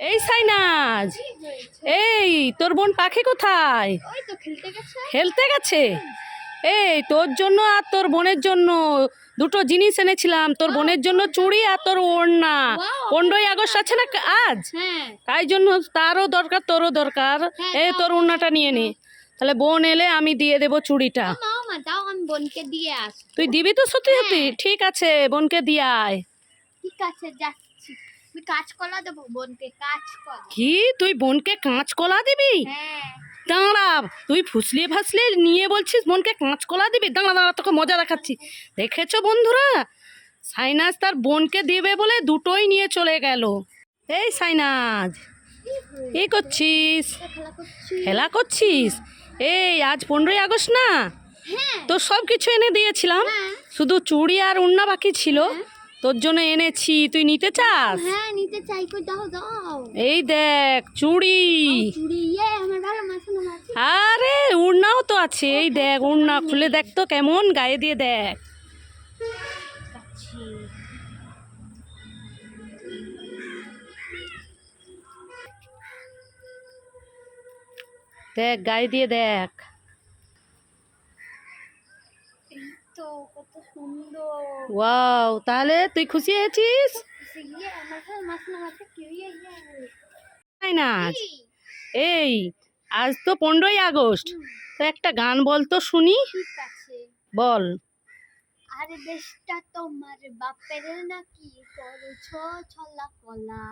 এই সাইনাজ এই তোর বোন পাখি কোথায়? খেলতে গেছে। এই তোর জন্য আর তোর বোনের জন্য দুটো জিনিস এনেছিলাম। তোর বোনের জন্য চুড়ি আর তোর ওড়না। পনেরোই আগস্ট আছে না আজ? হ্যাঁ। তাই জন্য তারও দরকার তোরও দরকার। হ্যাঁ, এই তোর ওড়নাটা নিয়ে নে। তাহলে বোন এলে আমি দিয়ে দেবো চুড়িটা। তুই দিবি তো সত্যি হ্যাঁ। সত্যি? ঠিক আছে বোনকে দিয়ে আয়। ঠিক আছে যাচ্ছি। আমি কাঁচকলা দেবো বোনকে কাঁচকলা কি? তুই বোনকে কাঁচকলা দিবি? হ্যাঁ। দাঁড়া তুই ফুসলিয়ে ফাসলিয়ে নিয়ে বলছিস বোনকে কাঁচকলা দিবি? দাঁড়া দাঁড়া তোকে মজা দেখাচ্ছি। দেখেছ বন্ধুরা? সাইনাজ তার বোনকে দিবে বলে দুটোই নিয়ে চলে গেল। এই সাইনাজ কি করছিস? খেলা করছিস? এই আজ পনেরোই আগস্ট না? হ্যাঁ। তো সব কিছু এনে দিয়েছিলাম। হ্যাঁ। শুধু চুড়ি আর উন্না বাকি ছিল। তোর জন্য এনেছি তুই নিতে চাস? হ্যাঁ নিতে চাই কই দাও দাও। এই দেখ চুড়ি। চুড়ি ইয়ে আমার ভালো মাছ আরে উড়নাও তো আছে। এই দেখ উড়না খুলে দেখ তো কেমন গায়ে দিয়ে দেখ। দেখ গায়ে দিয়ে দেখ এই তো কত সুন্দর। ওয়াও তাহলে তুই খুশি হয়েছিস? তাই না? এই আজ তো পনেরোই আগস্ট। তো একটা গান বল তো শুনি। বল। আরে দেশটা তোমার বাপের নাকি করছ ছলা কলা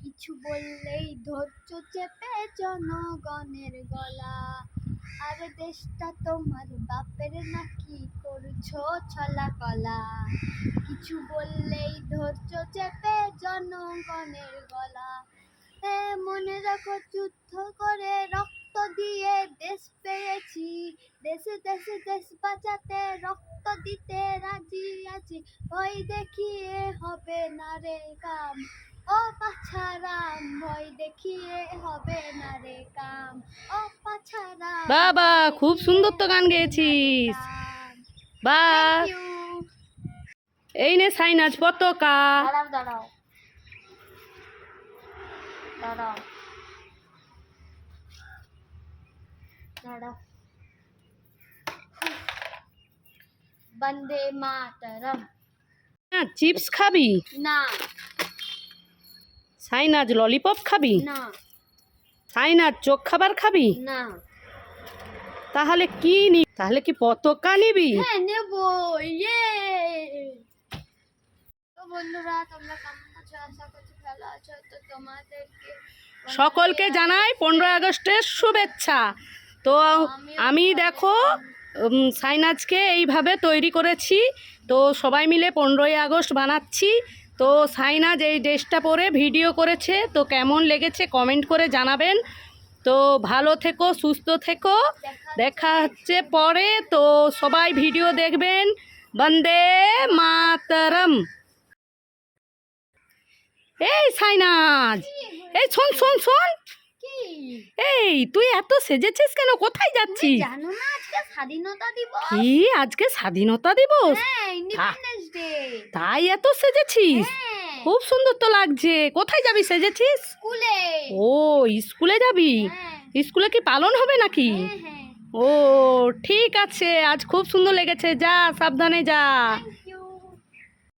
কিছু বললেই ধৈর্য চেপে জনগণের গলা। আরে দেশটা তোমার, বাপের নাকি করছ ছলা কলা কিছু বললেই ধৈর্য চেপে জনগণের গলা। মনে রাখো, যুদ্ধ করে রক্ত দিয়ে দেশ পেয়েছি। দেশে দেশে, দেশ বাঁচাতে রক্ত দিতে রাজি আছি। ওই দেখিয়ে হবে না রে কাম ও পাছারাম ভয় দেখিয়ে হবে না রে কাম। ও পাছারাম বাবা খুব সুন্দর তো গান গেয়েছিস। বা। এই নে সাইনাজ পতাকা। দাঁড়াও দাঁড়াও। দাঁড়াও। দাঁড়াও। বন্দে মাতরম। হ্যাঁ চিপস খাবি? না। সাইনাজ ললিপপ খাবি? না। সাইনাজ চোখ খাবার খাবি? না। তাহলে কি নি? তাহলে কি পতাকা নিবি? হ্যাঁ নেব ইয়ে। তো বন্ধুরা তোমরা কেমন আছো? আশা করছি ভালো আছো। তো তোমাদেরকে সকলকে জানাই পনেরোই আগস্টের শুভেচ্ছা। তো আমি দেখো সাইনাজকে এইভাবে তৈরি করেছি। তো সবাই মিলে পনেরোই আগস্ট বানাচ্ছি। তো সাইনাজ এই ড্রেসটা পরে ভিডিও করেছে, তো কেমন লেগেছে কমেন্ট করে জানাবেন। তো ভালো থেকো, সুস্থ থেকো। দেখা হচ্ছে পরে। তো সবাই ভিডিও দেখবেন। বন্দে মাতরম। এই সাইনাজ এই শোন শোন শোন। এই তুই এত সেজেছিস কেন? কোথায় যাচ্ছিস? জানো না আজকে স্বাধীনতা দিবস? কি? আজকে স্বাধীনতা দিবস? হ্যাঁ ইন্ডিপেন্ডেন্স ডে তাই এত সেজেছিস? হ্যাঁ। খুব সুন্দর তো লাগছে। কোথায় যাবি সেজেছিস? স্কুলে। ও স্কুলে যাবি? হ্যাঁ। স্কুলে কি পালন হবে নাকি? ও ঠিক আছে। আজ খুব সুন্দর লেগেছে। যা সাবধানে যা।